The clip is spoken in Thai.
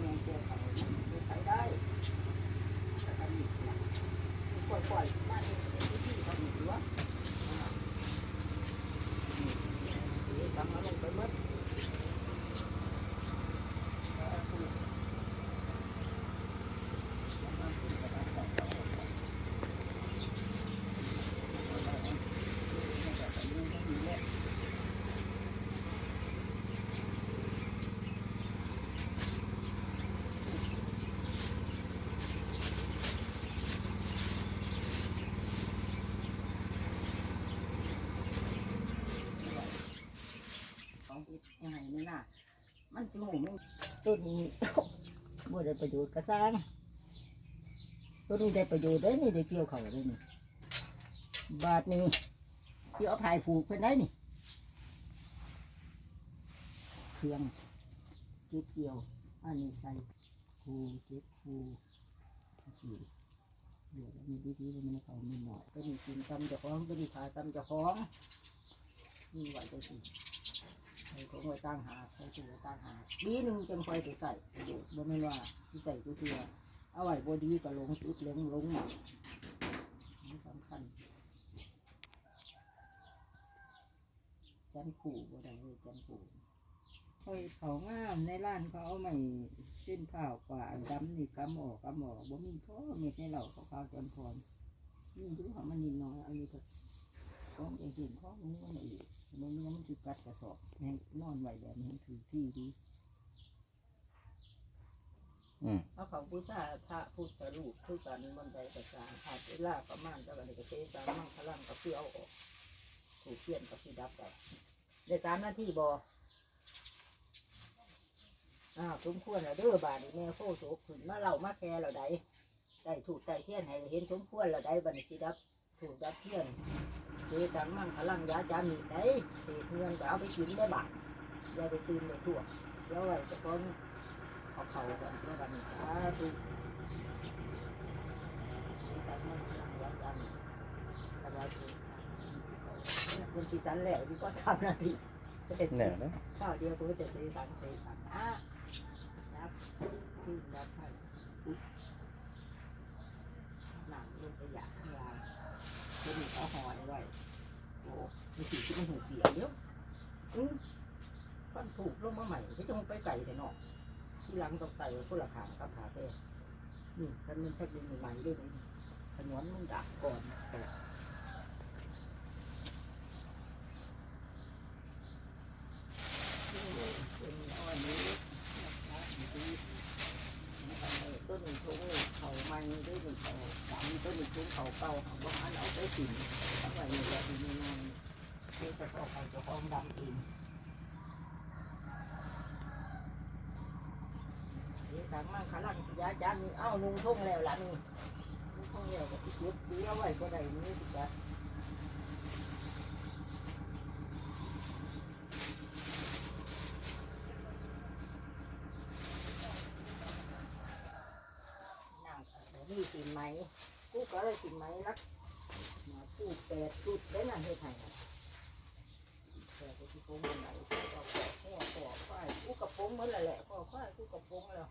แม่เกี่ยวเขาไม่ใช้ได้แต่ทำอีกนะปล่อยปล่อยๆมาในที่ที่ทำอีกหรือวะนี่ทำมาลงไปหมด ของอีก ยังไงนี่น่ะ มันสิหูมันต้นนี้บ่ได้ประโยชน์กระซังต้นนี้ได้ประโยชน์ได้นี่ได้เกี่ยวเขาได้นี่บาทนี้ที่เอาพายผูกเพิ่นได้นี่เครื่องเก็บเกี่ยว อันนี้ใส่คูเก็บคูสีเดี๋ยวมีดีๆมันเขามีหน่อยก็มีกินตำเจ้าของก็มีขายตำเจ้าของนี่ไหวจังสิ ของไว้ตั้งหาใส่ถุงไว้ตั้งหาดีหนึ่งจังคอยไปใส่ประโยชน์บ่แม่นว่าสิใส่ทุกเทือเอาไว้บ่ดีก็ลงจุดลงลงหมดนี่สำคัญจันขู่บ่ได้เลยจันขู่คอยเขางามในร้านเขาเอาไม่เส้นผ้าวกว่าดำนี่กำออกกำออกบ่มีเพราเม็ดในเหล่าเขาขาวจนพรนี่ดูของมันนิดหน้อยเอาอยู่เถอะของอย่างอื่นของนี้มันอีก มันมันมันสิกัดกระสอบแห้งนอนไว้แบบนี้ถือที่ดีอืมเอาของผู้ชาพระพุทธรูปคือการมันใดประการอาจเวลาประมาณเท่าไหร่ก็เซสามมั่งพลังก็คือเอาออกถูกเปลี่ยนก็คือดับได้ได้สามนาทีบออ้าวสมควรแล้วเด้อบาดนี้แม่โคโศกขึ้นมาเล่ามาแค่เราได้ได้ถูกใจเทียนให้เห็นสมควรเราได้บัดนสิดับ ถูกดับเทียนเสสังมั่งพลังยาจามีได้เศษเงินก็เอาไปกินได้บาทอย่าไปตื่นไปทั่วเสียไว้แต่ก่อนเอาเขาก่อนเพื่อวันสาธุเสสังมั่งพลังยาจามีกระดาษคนสีสันแล้วดีก็สามนาทีแน่นะข้าวเดียวตัวจะเสสังเสสังอะดับขึ้นดับให้อุ๊ยหนังลงไปอยากข้างล่าง ตัวนี้เอา หอยไว้โอ้มีสีที่มันหูเสียเดี๋ยวอืมฟันถูกลงมาใหม่ที่จะไปไก่แต่นอกที่หลังต้องไต่คนละขางกับขาเต้นี่ฉันมันชักดึงใหม่ด้วยนี่ขนวนมันดักก่อนแต่เป็นอ้อยนี้ต้นทุ่ง เขามันด้ดูเขาดำต้นทุ่งเขาเก่าเขาบอกอันเราไปสินเอาไว้ในแบบนี้นานที่จะเข้าไปจะฟ้องดำเองเดี๋ยวสั่งมังขาลังยาจานนี่เอ้าลุงทุ่งแล้วล่ะนี่ลุงทุ่งแล้วก็ติดยุบดีเอไว้ก็ได้นี่สิจ้ะนั่งเอานี่กินไหม กูก็เลยสินไหมรักมากูแปดจุดได้นั่นให้ไทยแต่กูที่โกงมันไหนกูก็ขอขอขอควายกูกระโปรงเหมือนแหละแหละขอควายกูกระโปรงแล้ว